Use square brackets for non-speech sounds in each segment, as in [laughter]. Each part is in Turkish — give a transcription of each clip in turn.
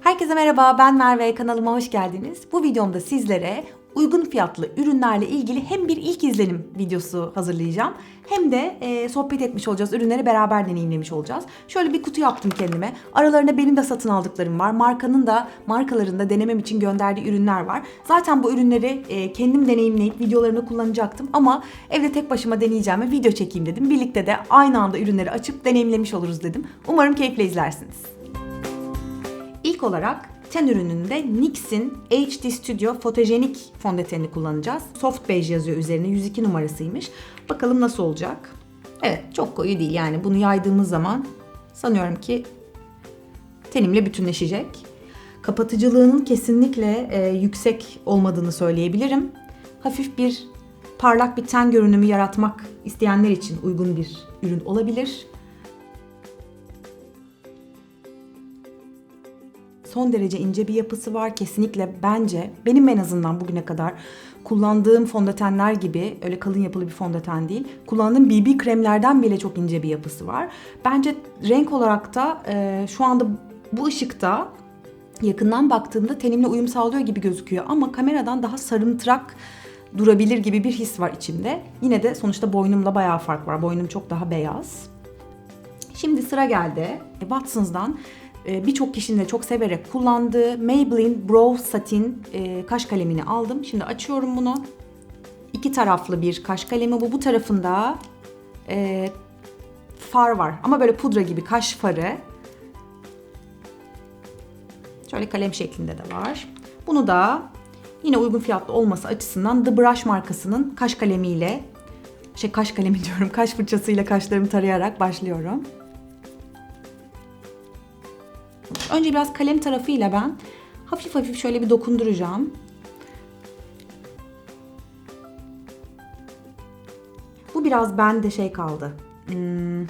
Herkese merhaba, ben Merve. Kanalıma hoş geldiniz. Bu videomda sizlere uygun fiyatlı ürünlerle ilgili hem bir ilk izlenim videosu hazırlayacağım hem de e, sohbet etmiş olacağız. Ürünleri beraber deneyimlemiş olacağız. Şöyle bir kutu yaptım kendime. Aralarında benim de satın aldıklarım var. Markanın da markalarında denemem için gönderdiği ürünler var. Zaten bu ürünleri e, kendim deneyimleyip videolarımda kullanacaktım ama evde tek başıma deneyeceğim ve video çekeyim dedim. Birlikte de aynı anda ürünleri açıp deneyimlemiş oluruz dedim. Umarım keyifle izlersiniz. İlk olarak ten ürününde NYX'in HD Studio fotojenik fondötenini kullanacağız. Soft beige yazıyor üzerine 102 numarasıymış. Bakalım nasıl olacak. Evet çok koyu değil yani bunu yaydığımız zaman sanıyorum ki tenimle bütünleşecek. Kapatıcılığının kesinlikle e, yüksek olmadığını söyleyebilirim. Hafif bir parlak bir ten görünümü yaratmak isteyenler için uygun bir ürün olabilir. Son derece ince bir yapısı var. Kesinlikle bence benim en azından bugüne kadar kullandığım fondötenler gibi öyle kalın yapılı bir fondöten değil. Kullandığım BB kremlerden bile çok ince bir yapısı var. Bence renk olarak da e, şu anda bu ışıkta yakından baktığımda tenimle uyum sağlıyor gibi gözüküyor ama kameradan daha sarımtırak durabilir gibi bir his var içimde. Yine de sonuçta boynumla bayağı fark var. Boynum çok daha beyaz. Şimdi sıra geldi. Watsons'dan e, birçok kişinin de çok severek kullandığı Maybelline Brow Satin e, kaş kalemini aldım. Şimdi açıyorum bunu. İki taraflı bir kaş kalemi bu. Bu tarafında e, far var ama böyle pudra gibi kaş farı. Şöyle kalem şeklinde de var. Bunu da yine uygun fiyatlı olması açısından The Brush markasının kaş kalemiyle şey kaş kalemi [laughs] diyorum kaş fırçasıyla kaşlarımı tarayarak başlıyorum. Önce biraz kalem tarafıyla ben hafif hafif şöyle bir dokunduracağım. Bu biraz bende şey kaldı. Hmm,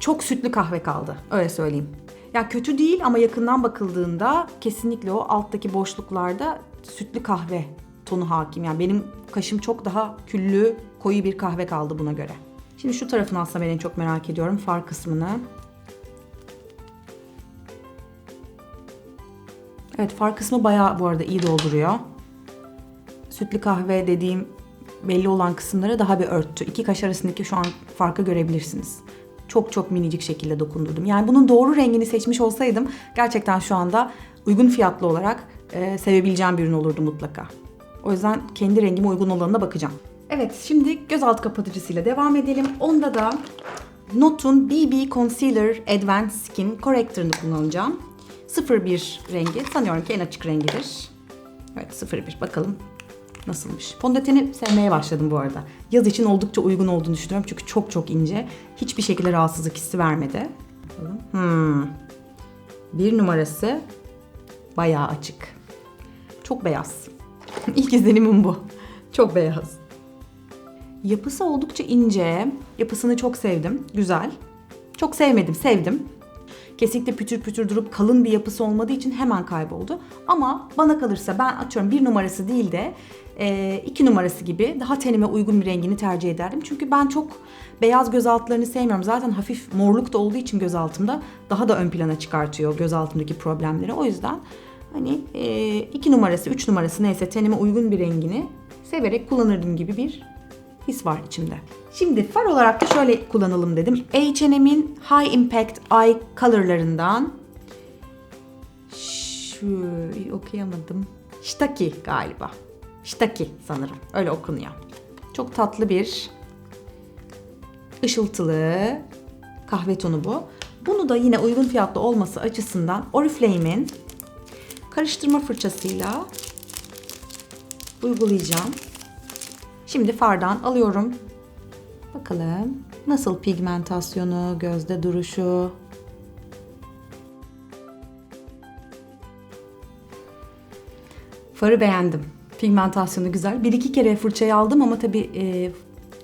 çok sütlü kahve kaldı. Öyle söyleyeyim. Ya kötü değil ama yakından bakıldığında kesinlikle o alttaki boşluklarda sütlü kahve tonu hakim. Yani benim kaşım çok daha küllü, koyu bir kahve kaldı buna göre. Şimdi şu tarafını aslında ben en çok merak ediyorum. Far kısmını. Evet far kısmı bayağı bu arada iyi dolduruyor. Sütlü kahve dediğim belli olan kısımları daha bir örttü. İki kaş arasındaki şu an farkı görebilirsiniz. Çok çok minicik şekilde dokundurdum. Yani bunun doğru rengini seçmiş olsaydım gerçekten şu anda uygun fiyatlı olarak e, sevebileceğim bir ürün olurdu mutlaka. O yüzden kendi rengime uygun olanına bakacağım. Evet şimdi göz alt kapatıcısıyla devam edelim. Onda da Notun BB Concealer Advanced Skin Corrector'ını kullanacağım. 01 rengi. Sanıyorum ki en açık rengidir. Evet 01 bakalım nasılmış. Fondöteni sevmeye başladım bu arada. Yaz için oldukça uygun olduğunu düşünüyorum. Çünkü çok çok ince. Hiçbir şekilde rahatsızlık hissi vermedi. Bakalım. Hmm. Bir numarası bayağı açık. Çok beyaz. [laughs] İlk izlenimim bu. Çok beyaz. Yapısı oldukça ince. Yapısını çok sevdim. Güzel. Çok sevmedim, sevdim. Kesinlikle pütür pütür durup kalın bir yapısı olmadığı için hemen kayboldu. Ama bana kalırsa ben atıyorum bir numarası değil de e, iki numarası gibi daha tenime uygun bir rengini tercih ederdim. Çünkü ben çok beyaz göz altlarını sevmiyorum. Zaten hafif morluk da olduğu için göz altımda daha da ön plana çıkartıyor göz altındaki problemleri. O yüzden hani e, iki numarası, üç numarası neyse tenime uygun bir rengini severek kullanırdım gibi bir his var içimde. Şimdi far olarak da şöyle kullanalım dedim. H&M'in High Impact Eye Color'larından şu okuyamadım. Shitaki galiba. Shitaki sanırım. Öyle okunuyor. Çok tatlı bir ışıltılı kahve tonu bu. Bunu da yine uygun fiyatlı olması açısından Oriflame'in karıştırma fırçasıyla uygulayacağım. Şimdi fardan alıyorum. Bakalım nasıl pigmentasyonu, gözde duruşu. Farı beğendim. Pigmentasyonu güzel. Bir iki kere fırçayı aldım ama tabii e,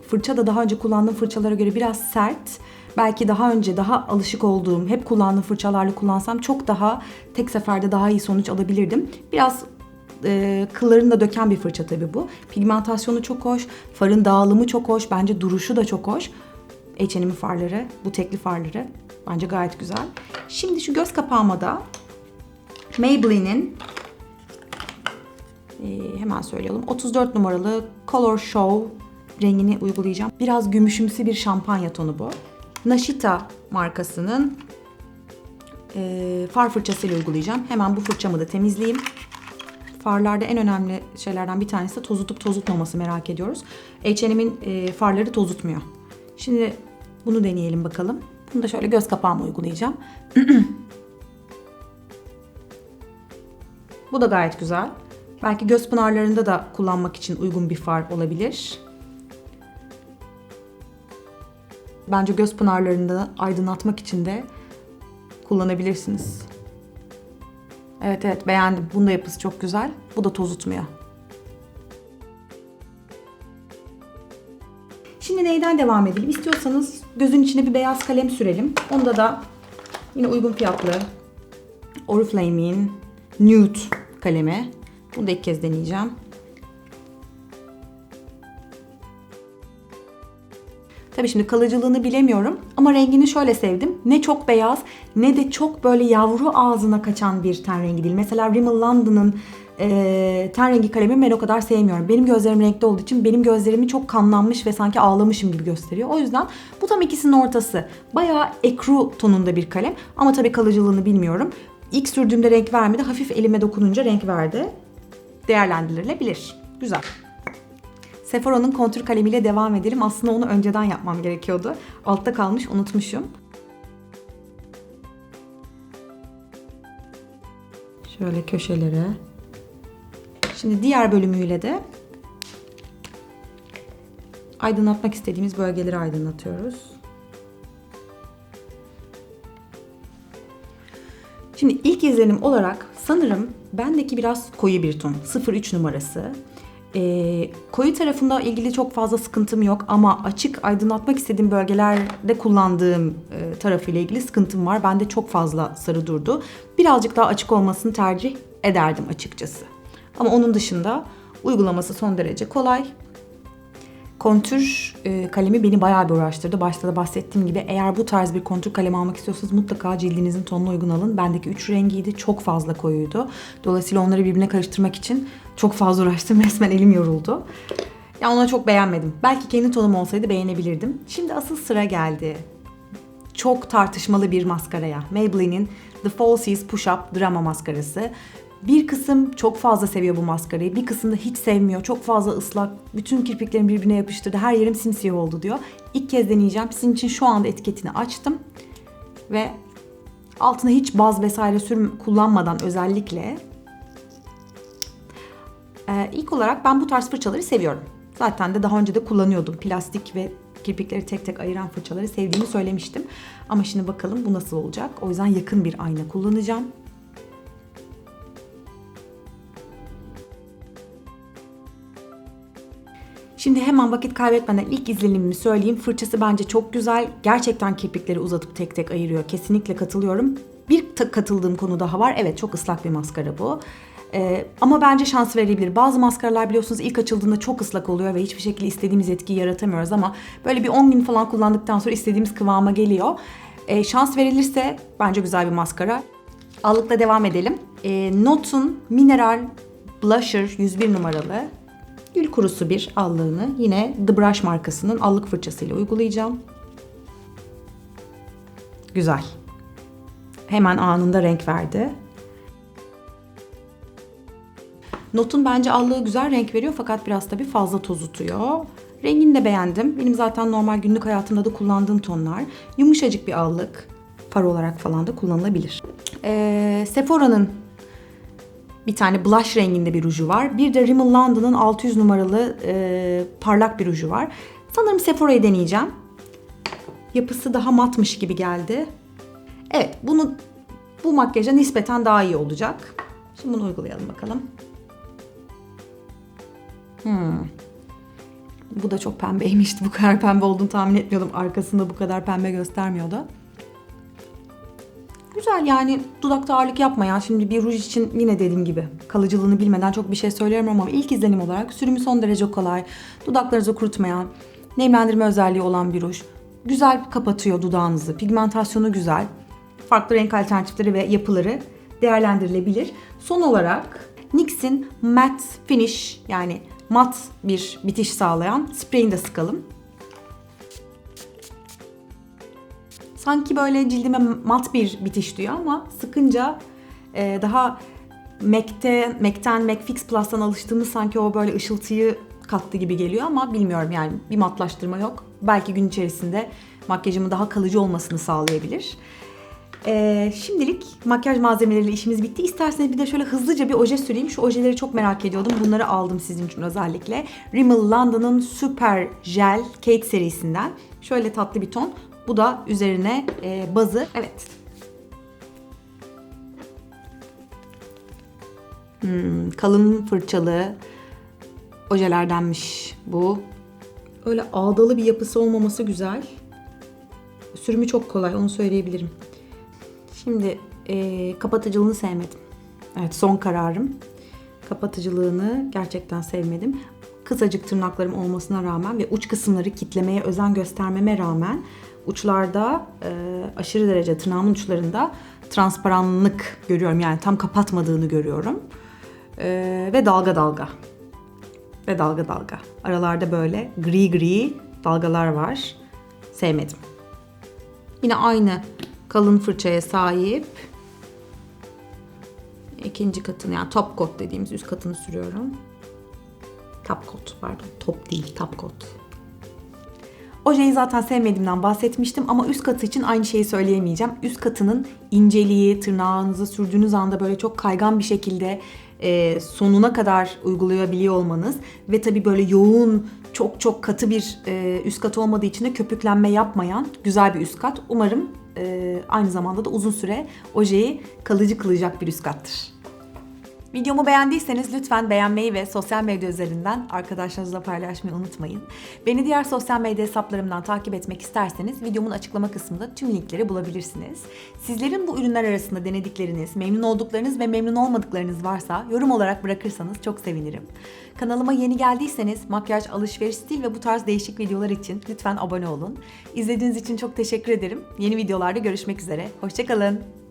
fırça da daha önce kullandığım fırçalara göre biraz sert. Belki daha önce daha alışık olduğum, hep kullandığım fırçalarla kullansam çok daha tek seferde daha iyi sonuç alabilirdim. Biraz e, kıllarını da döken bir fırça tabii bu. Pigmentasyonu çok hoş, farın dağılımı çok hoş, bence duruşu da çok hoş. H&M'in farları, bu tekli farları Bence gayet güzel. Şimdi şu göz kapağıma da Maybelline'in ee, hemen söyleyelim. 34 numaralı Color Show rengini uygulayacağım. Biraz gümüşümsü bir şampanya tonu bu. Nashita markasının e, far fırçasıyla uygulayacağım. Hemen bu fırçamı da temizleyeyim. Farlarda en önemli şeylerden bir tanesi de tozutup tozutmaması merak ediyoruz. H&M'in e, farları tozutmuyor. Şimdi bunu deneyelim bakalım. Bunu da şöyle göz kapağıma uygulayacağım. [clears throat] bu da gayet güzel. Belki göz pınarlarında da kullanmak için uygun bir far olabilir. Bence göz pınarlarında aydınlatmak için de kullanabilirsiniz. Evet evet beğendim. Bunun da yapısı çok güzel. Bu da tozutmuyor. Şimdi neyden devam edelim? İstiyorsanız gözün içine bir beyaz kalem sürelim. Onda da yine uygun fiyatlı Oriflame'in Nude kalemi. Bunu da ilk kez deneyeceğim. Tabii şimdi kalıcılığını bilemiyorum ama rengini şöyle sevdim. Ne çok beyaz ne de çok böyle yavru ağzına kaçan bir ten rengi değil. Mesela Rimmel London'ın e, ten rengi kalemi ben o kadar sevmiyorum. Benim gözlerim renkli olduğu için benim gözlerimi çok kanlanmış ve sanki ağlamışım gibi gösteriyor. O yüzden bu tam ikisinin ortası. Bayağı ekru tonunda bir kalem ama tabii kalıcılığını bilmiyorum. İlk sürdüğümde renk vermedi. Hafif elime dokununca renk verdi. Değerlendirilebilir. Güzel. Sephora'nın kontür kalemiyle devam edelim. Aslında onu önceden yapmam gerekiyordu. Altta kalmış, unutmuşum. Şöyle köşelere. Şimdi diğer bölümüyle de aydınlatmak istediğimiz bölgeleri aydınlatıyoruz. Şimdi ilk izlenim olarak sanırım bendeki biraz koyu bir ton. 03 numarası. E, koyu tarafında ilgili çok fazla sıkıntım yok ama açık aydınlatmak istediğim bölgelerde kullandığım e, tarafıyla ilgili sıkıntım var. Bende çok fazla sarı durdu. Birazcık daha açık olmasını tercih ederdim açıkçası. Ama onun dışında uygulaması son derece kolay. Kontür e, kalemi beni bayağı bir uğraştırdı. Başta da bahsettiğim gibi eğer bu tarz bir kontür kalemi almak istiyorsanız mutlaka cildinizin tonuna uygun alın. Bendeki 3 rengiydi. Çok fazla koyuydu. Dolayısıyla onları birbirine karıştırmak için çok fazla uğraştım. [laughs] Resmen elim yoruldu. Ya ona çok beğenmedim. Belki kendi tonum olsaydı beğenebilirdim. Şimdi asıl sıra geldi. Çok tartışmalı bir maskaraya. Maybelline'in The Falsies Push Up Drama maskarası. Bir kısım çok fazla seviyor bu maskarayı. Bir kısım da hiç sevmiyor. Çok fazla ıslak. Bütün kirpiklerim birbirine yapıştırdı. Her yerim simsiyah oldu diyor. İlk kez deneyeceğim. Sizin için şu anda etiketini açtım. Ve altına hiç baz vesaire sürüm kullanmadan özellikle ee, ilk olarak ben bu tarz fırçaları seviyorum. Zaten de daha önce de kullanıyordum. Plastik ve kirpikleri tek tek ayıran fırçaları sevdiğimi söylemiştim. Ama şimdi bakalım bu nasıl olacak. O yüzden yakın bir ayna kullanacağım. Şimdi hemen vakit kaybetmeden ilk izlenimimi söyleyeyim. Fırçası bence çok güzel. Gerçekten kirpikleri uzatıp tek tek ayırıyor. Kesinlikle katılıyorum. Bir katıldığım konu daha var. Evet çok ıslak bir maskara bu. Ee, ama bence şans verilebilir. Bazı maskaralar biliyorsunuz ilk açıldığında çok ıslak oluyor ve hiçbir şekilde istediğimiz etkiyi yaratamıyoruz ama böyle bir 10 gün falan kullandıktan sonra istediğimiz kıvama geliyor. Ee, şans verilirse bence güzel bir maskara. Allıkla devam edelim. Ee, Notun Mineral Blusher 101 numaralı gül kurusu bir allığını yine The Brush markasının allık fırçasıyla uygulayacağım. Güzel. Hemen anında renk verdi. Notun bence allığı güzel renk veriyor fakat biraz tabii fazla tozutuyor. Rengini de beğendim. Benim zaten normal günlük hayatımda da kullandığım tonlar. Yumuşacık bir allık. Far olarak falan da kullanılabilir. Ee, Sephora'nın bir tane blush renginde bir ruju var. Bir de Rimmel London'ın 600 numaralı e, parlak bir ruju var. Sanırım Sephora'yı deneyeceğim. Yapısı daha matmış gibi geldi. Evet bunu bu makyaja nispeten daha iyi olacak. Şimdi bunu uygulayalım bakalım. Hmm. Bu da çok pembeymişti. Bu kadar pembe olduğunu tahmin etmiyordum. Arkasında bu kadar pembe göstermiyordu. Güzel yani dudakta ağırlık yapmayan şimdi bir ruj için yine dediğim gibi kalıcılığını bilmeden çok bir şey söylüyorum ama ilk izlenim olarak sürümü son derece kolay, dudaklarınızı kurutmayan, nemlendirme özelliği olan bir ruj. güzel kapatıyor dudağınızı. Pigmentasyonu güzel. Farklı renk alternatifleri ve yapıları değerlendirilebilir. Son olarak NYX'in Matte Finish yani mat bir bitiş sağlayan spreyini de sıkalım. Sanki böyle cildime mat bir bitiş diyor ama sıkınca e, daha MAC'te, MAC'ten, MAC Fix Plus'tan alıştığımız sanki o böyle ışıltıyı kattı gibi geliyor ama bilmiyorum yani bir matlaştırma yok. Belki gün içerisinde makyajımın daha kalıcı olmasını sağlayabilir. Ee, şimdilik makyaj malzemeleriyle işimiz bitti. İsterseniz bir de şöyle hızlıca bir oje süreyim. Şu ojeleri çok merak ediyordum. Bunları aldım sizin için özellikle. Rimmel London'ın Super Gel Kate serisinden. Şöyle tatlı bir ton. Bu da üzerine e, bazı. Evet. Hmm, kalın fırçalı ojelerdenmiş bu. Öyle ağdalı bir yapısı olmaması güzel. Sürümü çok kolay onu söyleyebilirim. Şimdi e, kapatıcılığını sevmedim. Evet son kararım. Kapatıcılığını gerçekten sevmedim. Kısacık tırnaklarım olmasına rağmen ve uç kısımları kitlemeye özen göstermeme rağmen uçlarda e, aşırı derece tırnağımın uçlarında transparanlık görüyorum. Yani tam kapatmadığını görüyorum. E, ve dalga dalga. Ve dalga dalga. Aralarda böyle gri gri dalgalar var. Sevmedim. Yine aynı kalın fırçaya sahip. İkinci katını yani top coat dediğimiz üst katını sürüyorum. Top coat pardon. Top değil top coat. Ojeyi zaten sevmediğimden bahsetmiştim ama üst katı için aynı şeyi söyleyemeyeceğim. Üst katının inceliği, tırnağınızı sürdüğünüz anda böyle çok kaygan bir şekilde e, sonuna kadar uygulayabiliyor olmanız ve tabii böyle yoğun, çok çok katı bir e, üst kat olmadığı için de köpüklenme yapmayan güzel bir üst kat. Umarım e, aynı zamanda da uzun süre ojeyi kalıcı kılacak bir üst kattır. Videomu beğendiyseniz lütfen beğenmeyi ve sosyal medya üzerinden arkadaşlarınızla paylaşmayı unutmayın. Beni diğer sosyal medya hesaplarımdan takip etmek isterseniz videomun açıklama kısmında tüm linkleri bulabilirsiniz. Sizlerin bu ürünler arasında denedikleriniz, memnun olduklarınız ve memnun olmadıklarınız varsa yorum olarak bırakırsanız çok sevinirim. Kanalıma yeni geldiyseniz makyaj, alışveriş, stil ve bu tarz değişik videolar için lütfen abone olun. İzlediğiniz için çok teşekkür ederim. Yeni videolarda görüşmek üzere. Hoşçakalın.